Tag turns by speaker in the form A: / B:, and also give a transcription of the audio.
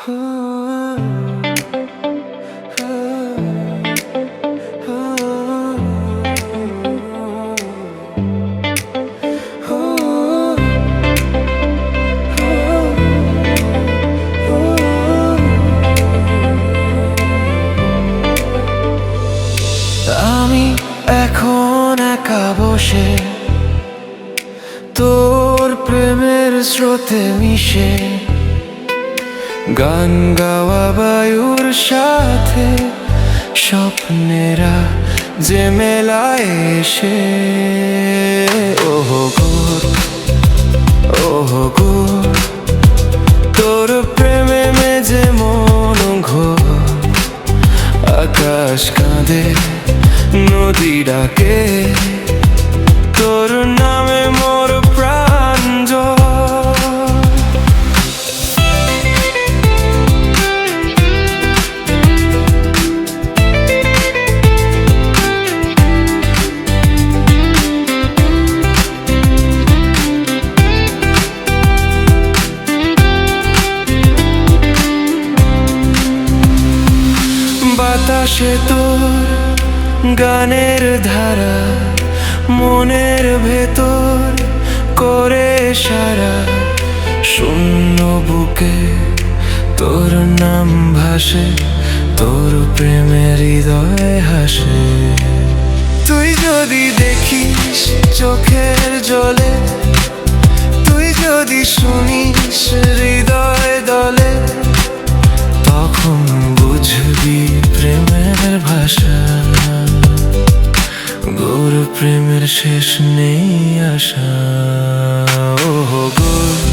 A: আমি এখন একা বসে তোর প্রেমের স্রোতে মিশে গান গাওয়া বায়ুর সাথে স্বপ্নেরা যে মেলায় এসে। ওহো গোর ওহো গোর তোর প্রেমে মেজে মন ঘোর আকাশ কাঁদে, নদী ডাকে। বাতাসে তোর গানের ধারা, মনের ভেতর করে সারা। শূন্য বুকে তোর নাম ভাসে, তোর প্রেমের হৃদয় হাসে। তুই যদি দেখিস চোখের জলে, তুই যদি শুনিস আসা গোর প্রেমের শেষ নেই আশা। ও গো